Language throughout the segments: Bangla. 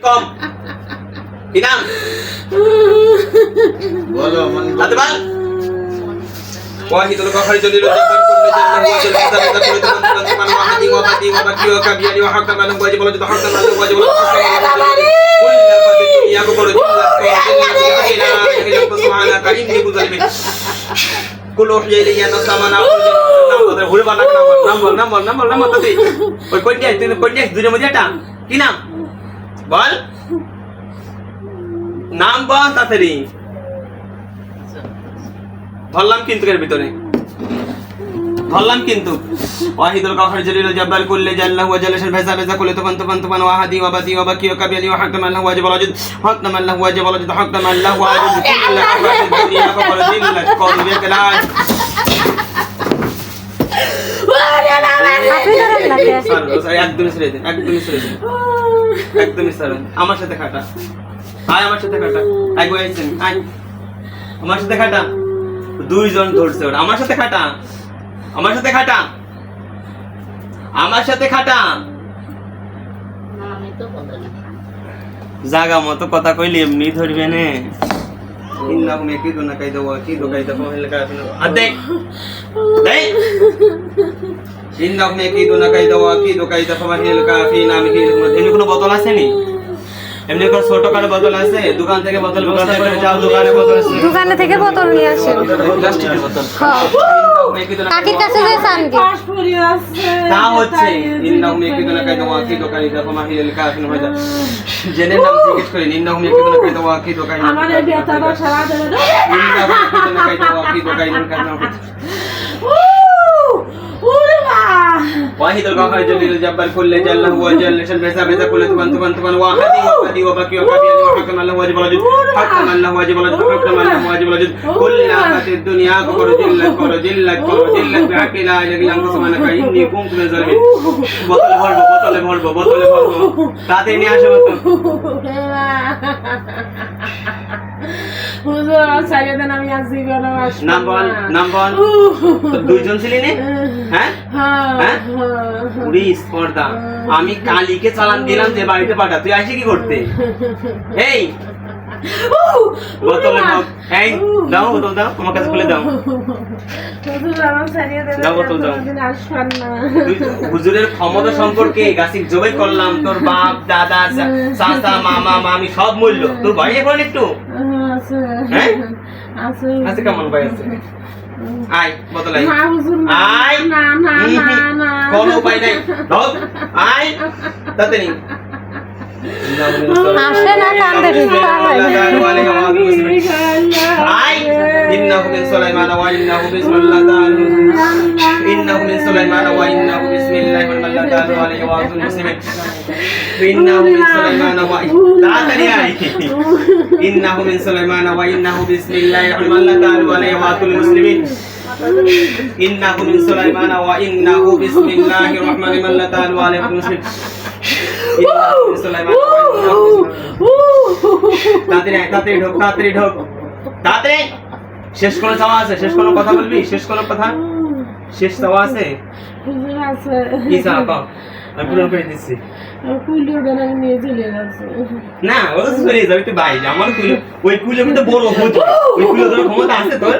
কম কি নাম বলো মানে হাতে বল واحد القهر جليل الجبار كل جل هو جل هذا هذا كل تمن تمن تمن واحد وبدي وبكي وكبير وحكم له واجب وجد حكم له واجب وجد حكم له كل فت الدنيا بقول جل سبحانك إني كنت ظالمين كل وحي إلي أن سامنا ঘুরে বানা নাম বল নাম বল নাম বল নাম বল তুই ওই কোন যাই তুই কোন যাই দুজনের মধ্যে একটা কি নাম বল। নাম বল তাড়াতাড়ি। ধরলাম কিন্তু এর ভিতরে। ধরলাম কিন্তু। ওয়াহিদুল জলিল কুল্লে জাল্লাহু ওয়া কুল্লে ওয়া বাদি ওয়া বাকি ওয়া ওয়া দিল্লাহ কওল বিকলাজ একদমই ছেড়ে দিন একদমই ছেড়ে দিন একদমই ছেড়ে আমার সাথে খাটা। আয় আমার সাথে খাটা। আয় গো আয়। আমার সাথে খাটা। দুইজন ধরছে ওরা। আমার সাথে খাটা। আমার সাথে খাটা। আমার সাথে খাটা। জাগা মতো কথা কইলি এমনি ধরবে নে। ইন্নাহুম ইয়াকিদুনা কাইদা কিদু কাইদা ফাহিল কাফিরুন আদে দেই ইন্নাহুম ইয়াকিদুনা কাইদা কিদু কাইদা ফাহিল কাফিরুন আমি কি এমনি কোনো বোতল আছে নি এমনি কোনো ছোট কারও বোতল আছে দোকান থেকে বোতল দোকান থেকে যাও দোকানে বোতল আছে দোকানে থেকে বোতল নিয়ে আসেন প্লাস্টিকের বোতল হ্যাঁ। কাকির কাছে যে চান কি তা হচ্ছে ইন্নাহুম ইয়াকিদুনা কাইদা কিদু কাইদা ফাহিল কাফিরুন হয়ে যায় জেনে নাম জিজ্ঞেস করি ইন্নাহুম ইয়াকিদুনা কাইদা কিদু কাইদা আমার এই বেতাটা সারা দেবে না ইয়াকিদুনা কাইদা কিদু কাইদা কাইদা ওরে মা واحد القهر جليل الجبار كل جل هو جل شل بيسا بيسا كل تبان تبان تبان واحد وحدي وبكي وكبي وحكم الله واجب الوجود حكم الله واجب الوجود حكم الله واجب الوجود كل نعمة الدنيا كبر جل كبر جل كبر جل بحق لا إله إلا أنت سبحانك إني كنت من الظالمين বোতলে ভরবো বোতলে ভরবো বোতলে ভরবো তাতে নিয়ে আসো বোতল আমি আর জীবনে নাম বল নাম বল। দুইজন ছিলি হ্যাঁ? হ্যাঁ। উড়ি স্পর্ধা। আমি কালীকে চালান দিলাম যে বাড়িতে পাঠা। তুই আসি কি করতে? এই! বোতলে হোক এই দাও বোতল দাও আমার কাছে খুলে দাও। হুজুর আমার সারিয়ে দেন দাও বোতল দাও। কোনোদিন আসবেন না। তুই হুজুরের ক্ষমতা সম্পর্কে গাছিক জবাই করলাম। তোর বাপ দাদা চাচা মামা মামি সব মূল্য। তোর বাড়ি এখন একটু? আছে। হ্যাঁ? আছে। কেমন? ভাই আছে। আয় বোতল আয়। না না না না না না। উপায় নাই। ধর। আয়। তাতে নি আসে না কান্দে আয়। إنه من سليمان وإنه بسم الله تعالى إنه من سليمان وإنه بسم الله والمن لا تعالى عليه وعظم المسلمين إنه من سليمان وإنه إنه من سليمان وإنه بسم الله والمن لا تعالى عليه وعظم المسلمين إنه من سليمان وإنه بسم الله الرحمن الرحيم لا تعالى عليه وعظم المسلمين إنه من سليمان وإنه তাড়াতাড়ি আয়, তাড়াতাড়ি ঢোক তাড়াতাড়ি ঢোক তাড়াতাড়ি শেষ কোনো চাওয়া আছে? শেষ কোনো কথা বলবি? শেষ কোনো কথা? শেষ চাওয়া আছে? কি চাওয়া? কম আমি পূরণ করে দিচ্ছি। কুলিও দেন নিয়ে চলে যাচ্ছে। না ও তো চলে যাবে তুই বাইরে। আমার কুলো ওই কুলো মধ্যে বড় ওই তোর ক্ষমতা আছে তোর।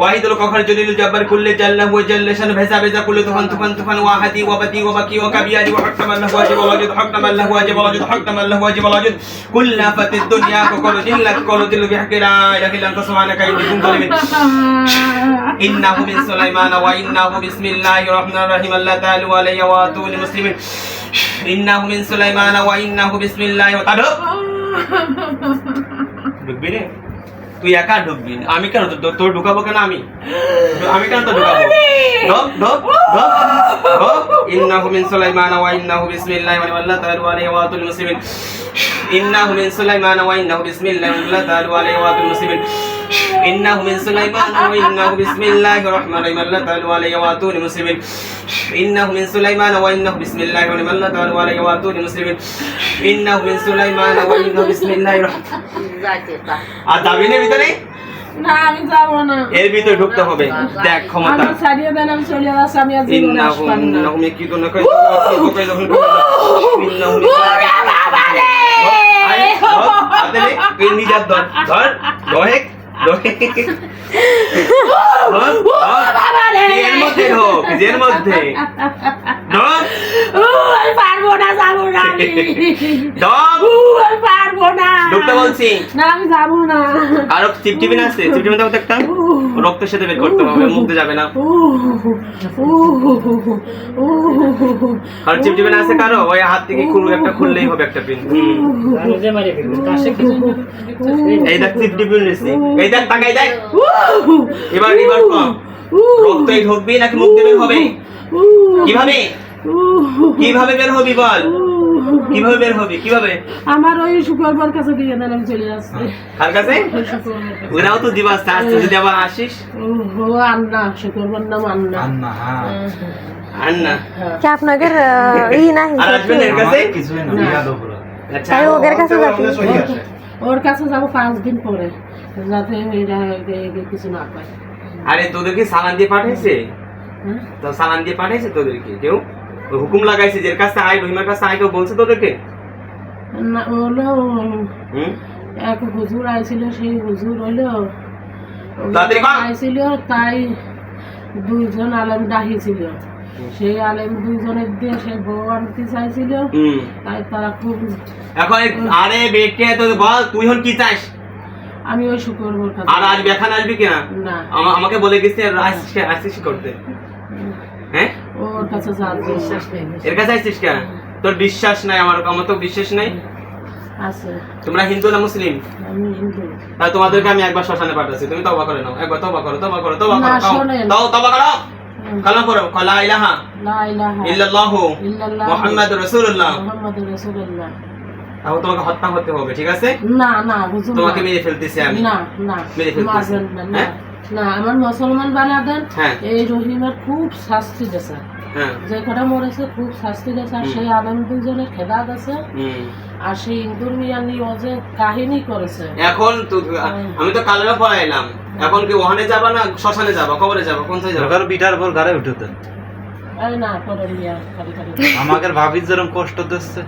ওয়াহিদুল কখর জলিল জব্বার কুল্লে জাল্লা হুয়া জাল্লা শান ভেসা ভেসা কুল্লে তুফান তুফান তুফান ওয়াহাদি ওয়াবাদি ওয়াবাকি ওয়াকাবিয়াদি ওয়াহতামাল্লাহু ওয়াজিব ওয়াজুদ হকতামাল্লাহু ওয়াজিব ওয়াজুদ হকতামাল্লাহু ওয়াজিব ওয়াজুদ। কুল্লা ফাতিদ দুনিয়া ককল জিল্লাত কল দিল বিহকি লা ইলাহা ইল্লা আনতা সুবহানাকা ইন্নী ইন্নাহু মিন সুলাইমান ওয়া ইন্নাহু বিসমিল্লাহির রহমানির রহিম আল্লাহ তাআলা ওয়া আলাইহি ওয়া আতু মুসলিমিন ইন্নাহু মিন সুলাইমান ওয়া ইন্নাহু বিসমিল্লাহি ওয়া তাআলা। ঢুকবি রে তুই একা ঢুকবি? আমি কেন? তোর ঢুকাবো কেন আমি? আমি কেন তো ঢুকাবো? ঢোক ঢোক ঢোক ঢোক ওয়া আল্লাহ তাআলা আলাইহি ওয়া আতুল মুসলিমিন ইন্নাহু মিন সুলাইমান ওয়া ইন্নাহু বিসমিল্লাহি ওয়া আল্লাহ তাআলা আলাইহি ওয়া আতুল মুসলিমিন ইন্নাহু মিন সুলাইমান ওয়া ইন্নাহু বিসমিল্লাহির রহমানির রহিম আল্লাহ তাআলা আলাইহি ওয়া আতুল মুসলিমিন ইন্নাহু মিন সুলাইমান ওয়া ইন্নাহু বিসমিল্লাহির রহমানির রহিম আল্লাহ তাআলা আলাইহি ওয়া আতুল মুসলিমিন ইন্নাহু মিন সুলাইমান ওয়া ইন্নাহু বিসমিল্লাহির আর যাবি না ভিতরে না আমি যাব না। এর ভিতরে ঢুকতে হবে। দেখ ক্ষমতা। আমি ছাড়িয়ে দেন আমি চলে যাচ্ছি আমি আর জীবনে ইন্নাহু না। ইন্নাহু মিকিদুন কই কই যখন ইন্নাহু আরে হাতে নে ধর। ধর দহেক দহেক ধর, ধর। এর মধ্যে ঢোক এর মধ্যে। পারব না যাব না পারব না। ঢুকতে বলছি। না আমি যাব না। আরও চিপটিপিন আছে? চিপটিপিন দাও তো একটা রক্ত সাথে বের করতে হবে মুখতে যাবে না। আর চিপটিপিন আছে কারও? ওই হাত থেকে খুল একটা খুললেই হবে একটা পিন এই দেখ চিপটিপিন এই দেখ তাকাই দেখ। এবার এবার রক্তই ঢুকবি নাকি মুখ দিয়ে বের হবে? কীভাবে? কীভাবে বের হবি বল? কীভাবে বের হবি? কীভাবে? আমার ওই শুক্রবার কাছে দিয়ে দেন আমি চলে যাচ্ছি কার কাছে? ওরাও তো দিবা আস্তে। যদি আবার আসিস? ও আন্না শুক্রবার নাম আন্না। আন্না হ্যাঁ। আর কি আপনাদের ই নাই? আর আসবেন এর কাছে? কিছুই না আচ্ছা ওদের কাছে যাচ্ছি। ওর কাছে যাব পাঁচ দিন পরে যাতে কিছু না পায়। আরে তোদেরকে সালান দিয়ে পাঠাইছে? হ্যাঁ? তো সালান দিয়ে পাঠাইছে তোদেরকে কেউ? হুকুম লাগাইছে যে কাছে আয় রহিমার কাছে আয় কেউ বলছে তোদেরকে না হলো এক হুজুর আইছিল সেই হুজুর হলো। আইছিল তাই দুইজন আলেম ডাকিছিল সেই আলেম দুইজনের দিয়ে সে বউ আনতে চাইছিল তাই তারা খুব এখন আরে বেটে তো বল তুই হন কি চাস আমি ওই কাছে আর আজ এখন আসবি কিনা না আমা- আমাকে বলে গেছে কে- আসছিস করতে হ্যাঁ কাছে যাচ্ছে বিশ্বাস নেই এর কাছে আসছিস কেন? তোর বিশ্বাস নাই আমার আমার তো বিশ্বাস নাই। তোমরা হিন্দু না মুসলিম? তাহলে তোমাদেরকে আমি একবার শ্মশানে পাঠাচ্ছি তুমি তবা করে নাও। একবার তবা করো তবা করো তবা করো তাও- তবা করো। কালাম করো কলা ইলাহা লা ইলাহা ইল্লাল্লাহু মুহাম্মাদুর রাসূলুল্লাহ। মুহাম্মাদুর রাসূলুল্লাহ। তাহলে তোমাকে হত্যা করতে হবে ঠিক আছে? না না হুজুর তোমাকে। মেরে ফেলতেছি আমি। না না মেরে ফেলতেছি। না, না। হ্যাঁ? আমার মুসলমান বানা হ্যাঁ। এই রহিমের খুব শাস্তি হ্যাঁ যে কটা মরেছে খুব শাস্তি দিয়েছে। আর সেই আলম দুজনে খেদা হুম। আর সেই ইন্দুর মিয়া নিয়ে ও যে কাহিনী করেছে। এখন তো আমি তো কালেরা পড়াইলাম এখন কি ওখানে যাবা না শ্মশানে যাবা? কবরে যাবা? কোন সাইড যাবা? সরকার বিটার পর গাড়ি উঠতে করে আমাকে ভাবির যেরকম কষ্ট দিচ্ছে।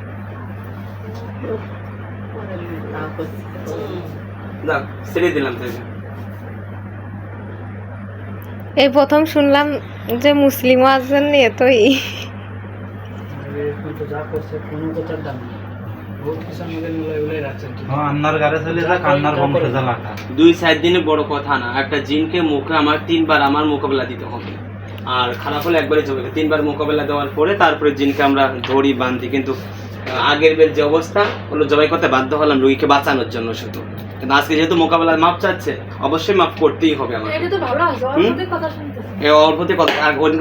ছেড়ে দিলাম তোকে এই প্রথম শুনলাম যে মুসলিমও আছেন নিয়ে তো ই- হ্যাঁ দুই চার দিনে বড় কথা না একটা জিনকে মুখে আমার তিনবার আমার মোকাবেলা দিতে হবে। আর খারাপ হলে একবারে চলে তিনবার মোকাবেলা দেওয়ার পরে তারপরে জিনকে আমরা ধরি বাঁধি কিন্তু আগের বের যে অবস্থা হলো জবাই করতে বাধ্য হলাম রুগীকে বাঁচানোর জন্য শুধু। কিন্তু আজকে যেহেতু মোকাবেলার মাপ চাচ্ছে অবশ্যই মাপ করতেই হবে আমার এটা তো ভালো আছে হুম? কথা শুনতে এই অল্পতে কথা আর অন্য